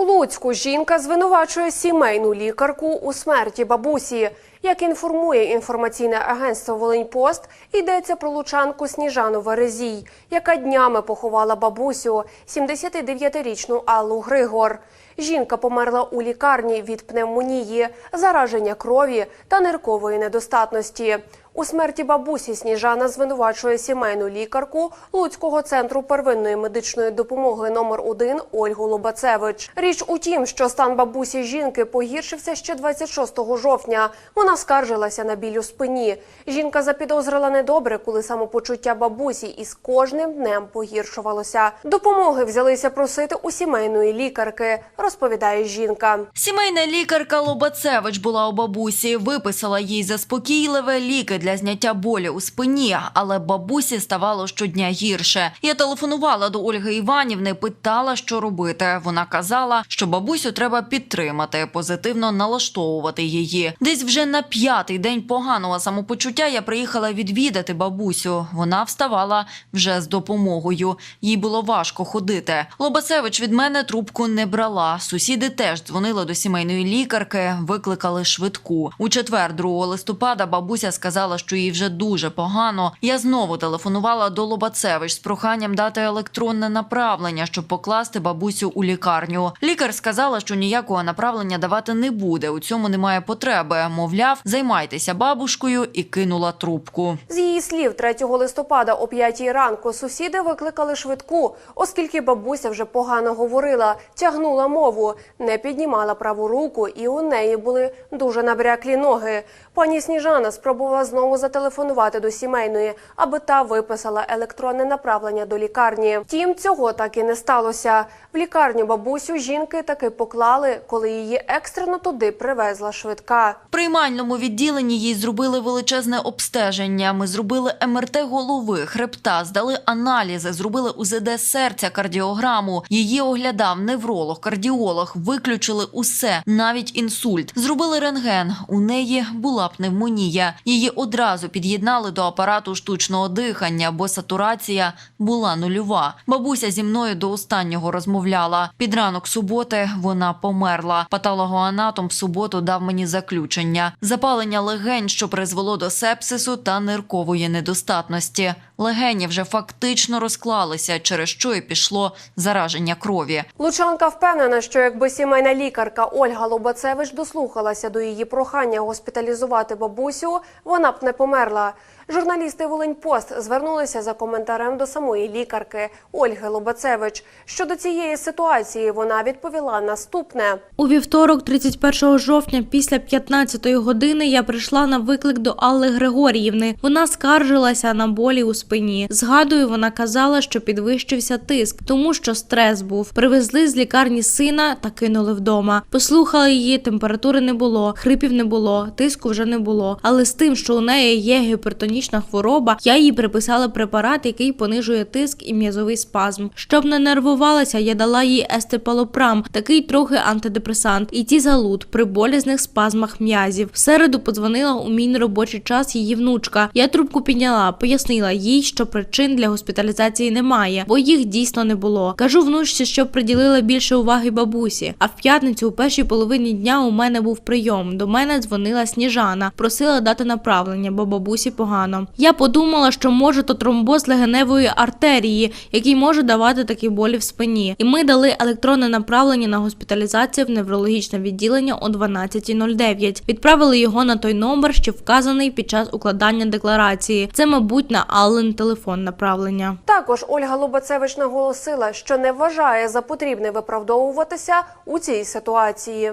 У Луцьку жінка звинувачує сімейну лікарку у смерті бабусі. Як інформує інформаційне агентство Волиньпост, йдеться про лучанку Сніжану Верезій, яка днями поховала бабусю 79-річну Аллу Григор. Жінка померла у лікарні від пневмонії, зараження крові та ниркової недостатності. У смерті бабусі Сніжана звинувачує сімейну лікарку Луцького центру первинної медичної допомоги номер 1 Ольгу Лобацевич. Річ у тім, що стан бабусі жінки погіршився ще 26 жовтня. Вона скаржилася на біль у спині. Жінка запідозрила недобре, коли самопочуття бабусі із кожним днем погіршувалося. Допомоги взялися просити у сімейної лікарки, розповідає жінка. Сімейна лікарка Лобацевич була у бабусі, виписала їй заспокійливе ліки для зняття болі у спині, але бабусі ставало щодня гірше. Я телефонувала до Ольги Іванівни, питала, що робити. Вона казала, що бабусю треба підтримати, позитивно налаштовувати її. Десь вже на п'ятий день поганого самопочуття я приїхала відвідати бабусю. Вона вставала вже з допомогою. Їй було важко ходити. Лобасевич від мене трубку не брала. Сусіди теж дзвонили до сімейної лікарки, викликали швидку. У четвер, 2 листопада, бабуся сказала, що їй вже дуже погано. Я знову телефонувала до Лобацевич з проханням дати електронне направлення, щоб покласти бабусю у лікарню. Лікар сказала, що ніякого направлення давати не буде. У цьому немає потреби. Мовляв, займайтеся бабушкою і кинула трубку. З її слів, 3 листопада о 5 ранку сусіди викликали швидку, оскільки бабуся вже погано говорила, тягнула мову, не піднімала праву руку, і у неї були дуже набряклі ноги. Пані Сніжана спробувала знову зателефонувати до сімейної, аби та виписала електронне направлення до лікарні. Втім, цього так і не сталося. В лікарню бабусю жінки таки поклали, коли її екстрено туди привезла швидка. В приймальному відділенні їй зробили величезне обстеження. Ми зробили МРТ голови, хребта, здали аналізи, зробили УЗД серця, кардіограму. Її оглядав невролог, кардіолог, виключили усе, навіть інсульт. Зробили рентген. У неї була пневмонія. Її одразу під'єднали до апарату штучного дихання, бо сатурація була нульова. Бабуся зі мною до останнього розмовляла. Під ранок суботи вона померла. Патологоанатом в суботу дав мені заключення: запалення легень, що призвело до сепсису та ниркової недостатності. Легені вже фактично розклалися, через що і пішло зараження крові. Лучанка впевнена, що якби сімейна лікарка Ольга Лобацевич дослухалася до її прохання госпіталізувати бабусю, вона б не померла. Журналісти Волиньпост звернулися за коментарем до самої лікарки Ольги Лобацевич. Щодо цієї ситуації вона відповіла наступне. У вівторок, 31 жовтня, після 15-ї години, я прийшла на виклик до Алли Григоріївни. Вона скаржилася на болі у спині. Згадую, вона казала, що підвищився тиск, тому що стрес був. Привезли з лікарні сина та кинули вдома. Послухали її, температури не було, хрипів не було, тиску вже не було. Але з тим, що у неї є гіпертонічна хвороба, я їй приписала препарат, який понижує тиск і м'язовий спазм. Щоб не нервувалася, я дала їй естепалопрам, такий трохи антидепресант, і тізалут при болізних спазмах м'язів. В середу подзвонила у мій неробочий час її внучка. Я трубку підняла, пояснила їй, що причин для госпіталізації немає, бо їх дійсно не було. Кажу внучці, щоб приділила більше уваги бабусі. А в п'ятницю, у першій половині дня, у мене був прийом. До мене дзвонила Сніжана, просила дати направлення, бо бабусі погано. Я подумала, що може то тромбоз легеневої артерії, який може давати такі болі в спині. І ми дали електронне направлення на госпіталізацію в неврологічне відділення о 12.09. Відправили його на той номер, що вказаний під час укладання декларації. Це, мабуть, на Аллен телефон направлення. Також Ольга Лубацевич наголосила, що не вважає за потрібне виправдовуватися у цій ситуації.